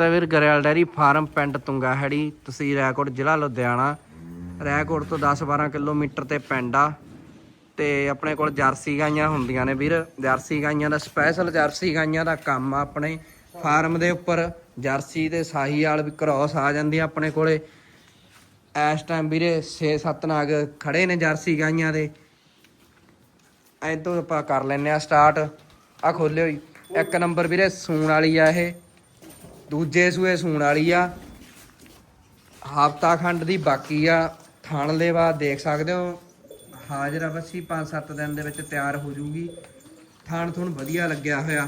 Satveer Grewal dairy farm ਪਿੰਡ ਤੁੰਗਾ ਹੈੜੀ ਤਹਿਸੀਲ ਰੈਕੋਟ ਜ਼ਿਲ੍ਹਾ ਲੁਧਿਆਣਾ। ਰੈਕੋਟ ਤੋਂ 10-12 ਕਿਲੋਮੀਟਰ ਤੇ ਪਿੰਡ ਆ ਤੇ ਆਪਣੇ ਕੋਲ ਜਰਸੀ ਗਾਈਆਂ ਹੁੰਦੀਆਂ ਨੇ ਵੀਰ। ਜਰਸੀ ਗਾਈਆਂ ਦਾ ਸਪੈਸ਼ਲ ਜਰਸੀ ਗਾਈਆਂ ਦਾ ਕੰਮ ਆ ਆਪਣੇ ਫਾਰਮ ਦੇ ਉੱਪਰ। ਜਰਸੀ ਤੇ ਸਾਹੀ ਵਾਲ ਵੀ ਕ੍ਰਾਸ ਆ ਜਾਂਦੀ ਆ ਆਪਣੇ ਕੋਲੇ। ਇਸ ਟਾਈਮ ਵੀਰੇ 6-7 ਨਾਗ ਖੜੇ ਨੇ ਜਰਸੀ ਗਾਈਆਂ ਦੇ। ਐ ਤੋਂ ਆਪਾਂ ਕਰ ਲੈਨੇ ਆ ਸਟਾਰਟ ਆ ਖੋਲਿਓ ਜੀ। ਇੱਕ ਨੰਬਰ ਵੀਰੇ ਸੂਣ ਵਾਲੀ ਆ ਇਹ। ਦੂਜੇ ਸੂਏ ਸੂਣ ਵਾਲੀ ਆ। ਹਫਤਾ ਖੰਡ ਦੀ ਬਾਕੀ ਆ। ਥਣ ਦੇ ਬਾਅਦ ਦੇਖ ਸਕਦੇ ਹੋ, ਹਾਜ਼ਰ ਆ ਬੱਸੀ 5-7 ਦਿਨ ਦੇ ਵਿੱਚ ਤਿਆਰ ਹੋ ਜੂਗੀ। ਥਣ ਥੁਣ ਵਧੀਆ ਲੱਗਿਆ ਹੋਇਆ।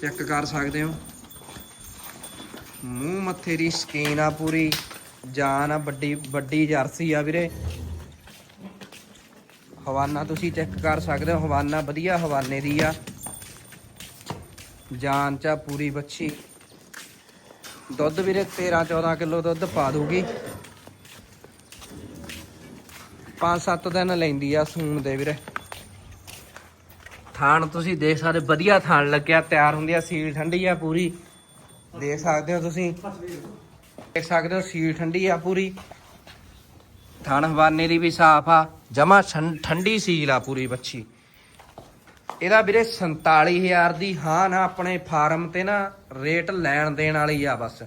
ਚੈੱਕ ਕਰ ਸਕਦੇ ਹੋ। ਮੂੰਹ ਮੱਥੇ ਦੀ ਸਕੀਨ ਆ ਪੂਰੀ। ਜਾਨ ਆ ਵੱਡੀ ਵੱਡੀ ਜਰਸੀ ਆ ਵੀਰੇ। ਹਵਾਨਾ ਤੁਸੀਂ ਚੈੱਕ ਕਰ ਸਕਦੇ ਹੋ। ਹਵਾਨਾ ਵਧੀਆ ਹਵਾਨੇ ਦੀ ਆ। ਜਾਨ ਚਾ ਪੂਰੀ ਬੱਚੀ। ਦੁੱਧ ਵੀਰੇ 13 14 ਕਿਲੋ ਦੁੱਧ ਪਾ ਦੂਗੀ। 5-7 ਦਿਨ ਲੈਂਦੀ ਆ ਸੂਣ ਦੇ ਵੀਰੇ। ਥਾਣ ਤੁਸੀਂ ਦੇਖ ਸਕਦੇ, ਵਧੀਆ ਥਾਣ ਲੱਗਿਆ, ਤਿਆਰ ਹੁੰਦੀ ਆ, ਸੀਲ ਠੰਡੀ ਆ ਪੂਰੀ। ਦੇਖ ਸਕਦੇ ਹੋ ਤੁਸੀਂ। ਦੇਖ ਸਕਦੇ ਹੋ, ਸੀਲ ਠੰਡੀ ਆ ਪੂਰੀ। ਥਾਣ ਹਵਾਨੇ ਦੀ ਵੀ ਸਾਫ਼ ਆ, ਜਮਾ ਠੰਡੀ ਸੀਲ ਆ ਪੂਰੀ ਬੱਚੀ ਇਹਦਾ ਵੀਰੇ 47000 ਦੀ ਹਾਂ ਨਾ ਆਪਣੇ ਫਾਰਮ ਤੇ ਨਾ, ਰੇਟ ਲੈਣ ਦੇਣ ਵਾਲੀ ਆ ਬਸ।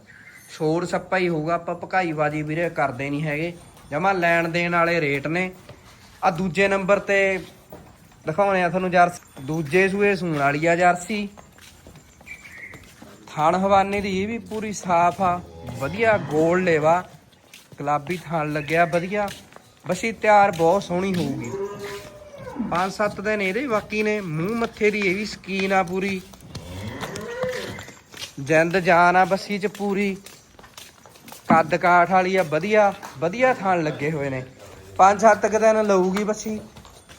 ਸ਼ੋਰ ਸੱਪਾ ਹੀ ਹੋਊਗਾ, ਆਪਾਂ ਭਕਾਈਬਾਜ਼ੀ ਵੀਰੇ ਕਰਦੇ ਨਹੀਂ ਹੈਗੇ। ਜਮਾ ਲੈਣ ਦੇਣ ਵਾਲੇ ਰੇਟ ਨੇ। ਆ ਦੂਜੇ ਨੰਬਰ ਤੇ ਦਿਖਾਉਣੇ ਆ ਤੁਹਾਨੂੰ ਜਰਸੀ। ਦੂਜੇ ਸੂਏ ਸੂਣ ਵਾਲੀ ਆ ਜਰਸੀ। ਥਣ ਹਵਾਨੇ ਦੀ ਇਹ ਵੀ ਪੂਰੀ ਸਾਫ਼ ਆ। ਵਧੀਆ ਗੋਲ ਲੇਵਾ। ਗੁਲਾਬੀ ਥਣ ਲੱਗਿਆ, ਵਧੀਆ। ਬਸੀ ਤਿਆਰ ਬਹੁਤ ਸੋਹਣੀ ਹੋਊਗੀ। ਪੰਜ ਸੱਤ ਦਿਨ ਇਹਦੇ ਵੀ ਬਾਕੀ ਨੇ, ਮੂੰਹ ਮੱਥੇ ਦੀ ਇਹ ਵੀ ਸਕੀਨ ਆ ਪੂਰੀ। ਜਿੰਦ ਜਾਨ ਆ ਬੱਸੀ ਚ ਪੂਰੀ। ਕੱਦ ਕਾਠ ਵਾਲੀ ਆ, ਵਧੀਆ ਵਧੀਆ ਥਣ ਲੱਗੇ ਹੋਏ ਨੇ। ਪੰਜ ਸੱਤ ਕੁ ਦਿਨ ਲਊਗੀ ਬੱਸੀ।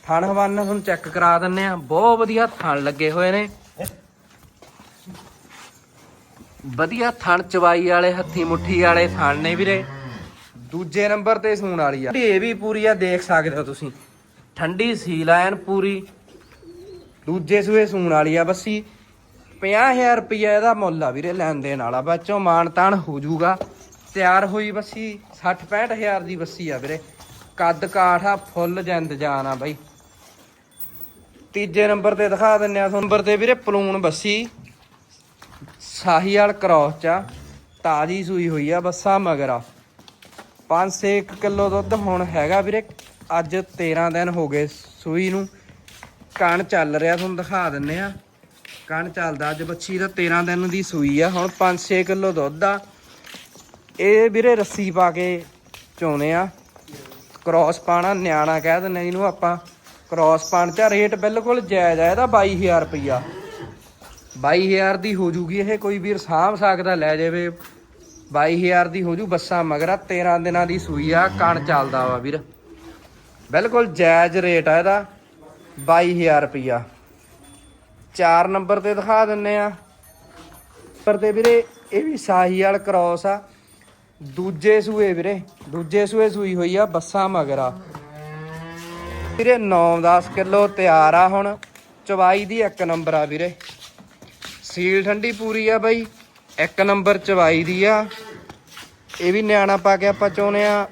ਥਣ ਹਵਾਨ ਹੁਣ ਚੈੱਕ ਕਰਾ ਦਿੰਨੇ ਆ। ਬਹੁਤ ਵਧੀਆ ਥਣ ਲੱਗੇ ਹੋਏ ਨੇ। ਵਧੀਆ ਥਣ ਚਵਾਈ ਵਾਲੇ, ਹੱਥੀ ਮੁੱਠੀ ਵਾਲੇ ਥਣ ਨੇ ਵੀਰੇ। ਦੂਜੇ ਨੰਬਰ ਤੇ ਸੂਣ ਵਾਲੀ ਆ। ਇਹ ਵੀ ਪੂਰੀ ਆ, ਦੇਖ ਸਕਦੇ ਹੋ ਤੁਸੀਂ। ਠੰਡੀ ਸੀਲ ਐਨ ਪੂਰੀ। ਦੂਜੇ ਸੂਏ ਸੂਣ ਵਾਲੀ ਆ ਬੱਸੀ। 50000 ਰੁਪਇਆ ਇਹਦਾ ਮੁੱਲ ਆ ਵੀਰੇ ਲੈਣ ਦੇਣ ਵਾਲਾ ਬੱਚੋ ਮਾਨ ਤਾਨ ਹੋ ਜਾਊਗਾ। ਤਿਆਰ ਹੋਈ ਬੱਸੀ 60 65000 ਦੀ ਬੱਸੀ ਆ ਵੀਰੇ। ਕੱਦ ਕਾਠ ਆ, ਫੁੱਲ ਜਿੰਦ ਜਾਨ ਆ ਬਾਈ। ਤੀਜੇ ਨੰਬਰ ਤੇ ਦਿਖਾ ਦਿੰਨੇ ਆ ਨੰਬਰ ਤੇ ਵੀਰੇ ਪਲੂਣ ਬੱਸੀ। ਸਾਹੀਵਾਲ ਕ੍ਰੋਸ ਚ ਆ। ਤਾਜੀ ਸੂਈ ਹੋਈ ਆ ਬੱਸਾ ਮਗਰ ਆ। 5-6 ਕਿਲੋ ਦੁੱਧ ਹੁਣ ਹੈਗਾ ਵੀਰੇ। ਅੱਜ 13 ਦਿਨ ਹੋ ਗਏ ਸੂਈ ਨੂੰ। ਕਣ ਚੱਲ ਰਿਹਾ, ਤੁਹਾਨੂੰ ਦਿਖਾ ਦਿੰਨੇ ਆ। ਕਣ ਚੱਲਦਾ, ਅੱਜ ਬੱਚੀ ਦਾ 13 ਦਿਨ ਦੀ ਸੂਈ ਆ। ਹੁਣ 5-6 ਕਿਲੋ ਦੁੱਧ ਆ। ਇਹ ਵੀਰੇ ਰੱਸੀ ਪਾ ਕੇ ਚੋਨੇ ਆ। ਕ੍ਰਾਸ ਪਾਣਾ, ਨਿਆਣਾ ਕਹਿ ਦਿੰਨੇ ਜਿਹਨੂੰ ਆਪਾਂ। ਕ੍ਰਾਸ ਪਾਣ ਚ ਰੇਟ ਬਿਲਕੁਲ ਜਾਇਜ਼ ਆ, ਇਹਦਾ 22000 ਰੁਪਈਆ। 22000 ਦੀ ਹੋ ਜੂਗੀ ਇਹ, ਕੋਈ ਵੀਰ ਸਾਂਭ ਸਕਦਾ, ਲੈ ਜਾਵੇ। 22000 ਦੀ ਹੋ ਜੂ ਬੱਸਾਂ ਮਗਰਾ। 13 ਦਿਨਾਂ ਦੀ ਸੂਈ ਆ, ਕਣ ਚੱਲਦਾ ਵਾ ਵੀਰ। ਬਿਲਕੁਲ ਜਾਇਜ਼ ਰੇਟ ਆ ਇਹਦਾ 22000 ਰੁਪਈਆ। 4 ਨੰਬਰ ਤੇ ਦਿਖਾ ਦਿੰਨੇ ਆ। ਪਰ ਤੇ ਵੀਰੇ, ਇਹ ਵੀ ਸਾਹੀ ਵਾਲ ਕ੍ਰਾਸ ਆ। ਦੂਜੇ ਸੂਏ ਵੀਰੇ, ਦੂਜੇ ਸੂਏ ਸੂਈ ਹੋਈ ਆ ਬੱਸਾਂ ਮਗਰਾ ਵੀਰੇ 9-10 ਕਿਲੋ ਤਿਆਰ ਆ ਹੁਣ। ਚਵਾਈ ਦੀ ਇੱਕ ਨੰਬਰ ਆ ਵੀਰੇ। ਸੀਲ ਠੰਡੀ ਪੂਰੀ ਆ ਬਾਈ। ਇੱਕ ਨੰਬਰ ਚਵਾਈ ਦੀ ਆ। ਇਹ ਵੀ ਨਿਆਣਾ ਪਾ ਕੇ ਆਪਾਂ ਚਾਉਨੇ ਆ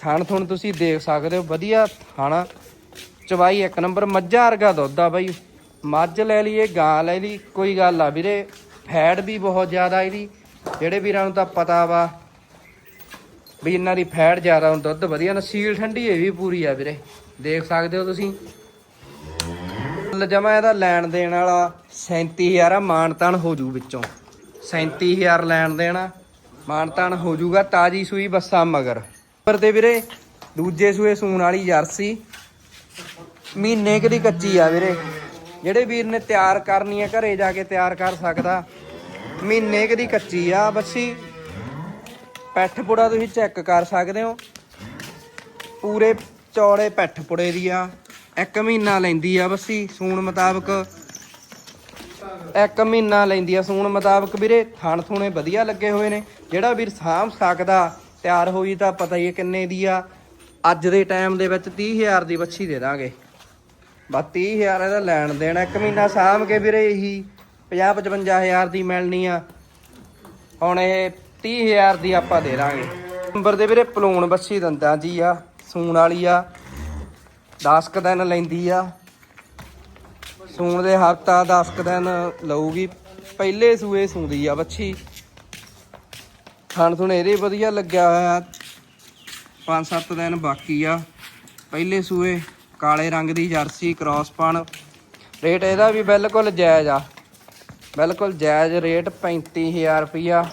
ਥਣ ਥੁਣ ਤੁਸੀਂ ਦੇਖ ਸਕਦੇ ਹੋ, ਵਧੀਆ ਥਾਣਾ। ਚਵਾਈ ਇੱਕ ਨੰਬਰ, ਮੱਝਾਂ ਵਰਗਾ ਦੁੱਧ ਆ ਬਾਈ। ਮੱਝ ਲੈ ਲਈਏ, ਗਾਂ ਲੈ ਲਈ, ਕੋਈ ਗੱਲ ਆ ਵੀਰੇ। ਫੈਟ ਵੀ ਬਹੁਤ ਜ਼ਿਆਦਾ ਇਹਦੀ, ਜਿਹੜੇ ਵੀਰਾਂ ਨੂੰ ਤਾਂ ਪਤਾ ਵਾ ਵੀ ਇਹਨਾਂ ਦੀ ਫੈਟ ਜ਼ਿਆਦਾ ਹੁਣ, ਦੁੱਧ ਵਧੀਆ ਨਾ ਸੀਲ ਠੰਡੀ ਇਹ ਵੀ ਪੂਰੀ ਆ ਵੀਰੇ। ਦੇਖ ਸਕਦੇ ਹੋ ਤੁਸੀਂ। ਮੁੱਲ ਜਮਾ ਇਹਦਾ ਲੈਣ ਦੇਣ ਵਾਲਾ 37000 ਆ ਮਾਨਤਾਨ ਹੋ ਜੂ ਵਿੱਚੋਂ। 37000 ਲੈਣ ਦੇਣਾ ਮਾਨਤਾਨ ਹੋ ਜੂਗਾ, ਤਾਜੀ ਸੂਈ ਬੱਸਾ ਮਗਰ। ਪਰ ਤੇ ਵੀਰੇ, ਦੂਜੇ ਸੂਏ ਸੂਣ ਵਾਲੀ ਜਰਸੀ। ਮਹੀਨੇ ਕਦੀ ਕੱਚੀ ਆ ਵੀਰੇ। ਜਿਹੜੇ ਵੀਰ ਨੇ ਤਿਆਰ ਕਰਨੀ ਆ, ਘਰੇ ਜਾ ਕੇ ਤਿਆਰ ਕਰ ਸਕਦਾ। ਮਹੀਨੇ ਕਦੀ ਕੱਚੀ ਆ, ਬੱਸੀ। ਪੈਠ ਪੁੜਾ ਤੁਸੀਂ ਚੈੱਕ ਕਰ ਸਕਦੇ ਹੋ। ਪੂਰੇ ਚੌੜੇ ਪੈਠ ਪੁੜੇ ਦੀ ਆ। ਇੱਕ ਮਹੀਨਾ ਲੈਂਦੀ ਆ ਬੱਸੀ ਸੂਣ ਮੁਤਾਬਕ। ਇੱਕ ਮਹੀਨਾ ਲੈਂਦੀ ਆ ਸੂਣ ਮੁਤਾਬਕ ਵੀਰੇ। ਥਣ ਥੂਣੇ ਵਧੀਆ ਲੱਗੇ ਹੋਏ ਨੇ। ਜਿਹੜਾ ਵੀਰ ਸਾਂਭ ਸਕਦਾ ਤਿਆਰ ਹੋਈ ਤਾਂ ਪਤਾ ਹੀ ਹੈ ਕਿੰਨੇ ਦੀ ਆ। ਅੱਜ ਦੇ ਟਾਈਮ ਦੇ ਵਿੱਚ 30000 ਦੀ ਬੱਚੀ ਦੇ ਦਾਂਗੇ। ਬਸ 30000 ਇਹਦਾ ਲੈਣ ਦੇਣਾ ਇੱਕ ਮਹੀਨਾ ਸਾਂਭ ਕੇ ਵੀਰੇ ਇਹੀ 50 55000 ਦੀ ਮਿਲਣੀ ਆ। ਹੁਣ ਇਹ 30000 ਦੀ ਆਪਾਂ ਦੇ ਦਾਂਗੇ। ਨੰਬਰ ਦੇ ਵੀਰੇ ਪਲੂਣ ਬੱਸੀ ਦੰਦਾਂ ਜੀ ਆ, ਸੂਣ ਵਾਲੀ ਆ 10 ਕ ਦਿਨ ਲੈਂਦੀ ਆ। ਸੂਣ ਦੇ ਹਫਤਾ 10 ਕ ਦਿਨ ਲਊਗੀ। ਪਹਿਲੇ ਸੂਏ ਸੂੰਦੀ ਆ ਬੱਚੀ ਖਾਣ ਥੁਣ ਇਹਦੇ ਵਧੀਆ ਲੱਗਿਆ ਹੋਇਆ। 5-7 ਦਿਨ ਬਾਕੀ ਆ। ਪਹਿਲੇ ਸੂਏ ਕਾਲੇ ਰੰਗ ਦੀ ਜਰਸੀ, ਕ੍ਰਾਸ ਪਣ। ਰੇਟ ਇਹਦਾ ਵੀ ਬਿਲਕੁਲ ਜਾਇਜ਼ ਆ। ਬਿਲਕੁਲ ਜਾਇਜ਼ ਰੇਟ 35000 ਰੁਪਿਆ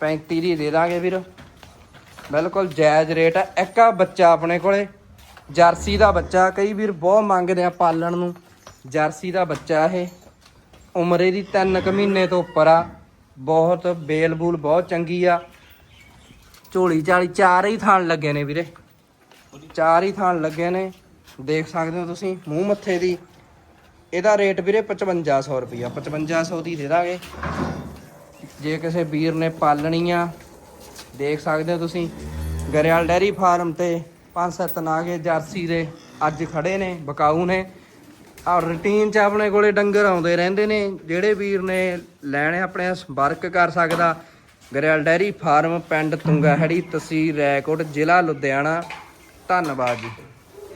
35 ਦੀ ਦੇ ਦਾਂਗੇ ਵੀਰ। ਬਿਲਕੁਲ ਜਾਇਜ਼ ਰੇਟ ਆ। ਇੱਕ ਆ ਬੱਚਾ ਆਪਣੇ ਕੋਲੇ। ਜਰਸੀ ਦਾ ਬੱਚਾ। ਕਈ ਵੀਰ ਬਹੁਤ ਮੰਗਦੇ ਆ ਪਾਲਣ ਨੂੰ। ਜਰਸੀ ਦਾ ਬੱਚਾ ਇਹ। ਉਮਰ ਇਹਦੀ 3 ਕੁ ਮਹੀਨੇ ਤੋਂ ਉੱਪਰ ਆ। ਬਹੁਤ ਬੇਲ ਬੂਲ ਬਹੁਤ ਚੰਗੀ ਆ। ਝੋਲੀ ਝਾਲੀ ਚਾਰ ਹੀ ਥਾਣ ਲੱਗੇ ਨੇ ਵੀਰੇ। ਚਾਰ ਹੀ ਥਾਣ ਲੱਗੇ ਨੇ। ਦੇਖ ਸਕਦੇ ਹੋ ਤੁਸੀਂ, ਮੂੰਹ ਮੱਥੇ ਦੀ। ਇਹਦਾ ਰੇਟ ਵੀਰੇ 5500 ਰੁਪਿਆ 5500 ਦੀ ਦੇ ਦਾਂਗੇ। ਜੇ ਕਿਸੇ ਵੀਰ ਨੇ ਪਾਲਣੀ ਆ, ਦੇਖ ਸਕਦੇ ਹੋ ਤੁਸੀਂ ਗਰੇਵਾਲ ਡੈਰੀ ਫਾਰਮ ਤੇ ਪੰਜ ਸੱਤ ਨਾਗੇ ਜਰਸੀ ਦੇ ਅੱਜ ਖੜੇ ਨੇ, ਬਕਾਊ ਨੇ। ਔਰ ਰੂਟੀਨ 'ਚ ਆਪਣੇ ਕੋਲੇ ਡੰਗਰ ਆਉਂਦੇ ਰਹਿੰਦੇ ਨੇ, ਜਿਹੜੇ ਵੀਰ ਨੇ ਲੈਣੇ ਆਪਣੇ ਸੰਪਰਕ ਕਰ ਸਕਦਾ। ਗਰੇਵਾਲ ਡੈਰੀ ਫਾਰਮ, ਪਿੰਡ ਤੁੰਗਾਹੜੀ, ਤਹਿਸੀਲ ਰੈਕੋਟ, ਜ਼ਿਲ੍ਹਾ ਲੁਧਿਆਣਾ। ਧੰਨਵਾਦ ਜੀ।